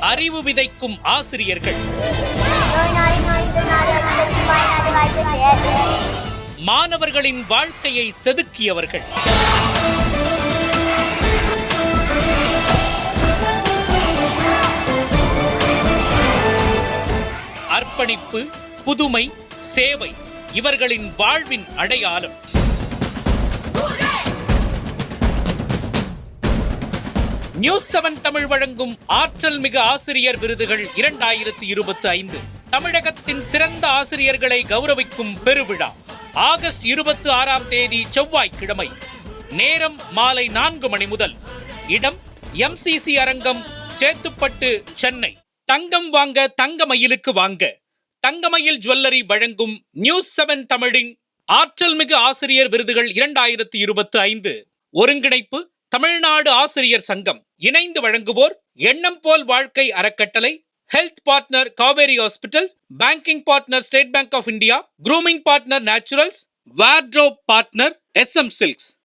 அறிவு விதைக்கும் ஆசிரியர்கள். மாணவர்களின் வாழ்க்கையை செதுக்கியவர்கள். அர்ப்பணிப்பு புதுமை சேவை. இவர்களின் வாழ்வின் அடையாளம். நியூஸ் செவன் தமிழ் வழங்கும் ஆற்றல் மிகு ஆசிரியர் விருதுகள் இரண்டாயிரத்தி இருபத்தி ஐந்து தமிழகத்தின் சிறந்த ஆசிரியர்களை கௌரவிக்கும் பெருவிழா. ஆகஸ்ட் இருபத்தி ஆறாம் தேதி செவ்வாய்க்கிழமை. நேரம் மாலை நான்கு மணி முதல். இடம் எம்சிசி அரங்கம் சேத்துப்பட்டு சென்னை. தங்கம் வாங்க தங்க மயிலுக்கு வாங்க. தங்கமயில் ஜுவல்லரி வழங்கும் நியூஸ் செவன் தமிழின் ஆற்றல் மிகு ஆசிரியர் விருதுகள் இரண்டாயிரத்தி இருபத்தி ஐந்து. ஒருங்கிணைப்பு தமிழ்நாடு ஆசிரியர் சங்கம். இணைந்து வழங்குவோர் எண்ணம் போல் வாழ்க்கை அறக்கட்டளை health partner Kaveri hospital banking partner state bank of India grooming partner naturals wardrobe partner S M silks.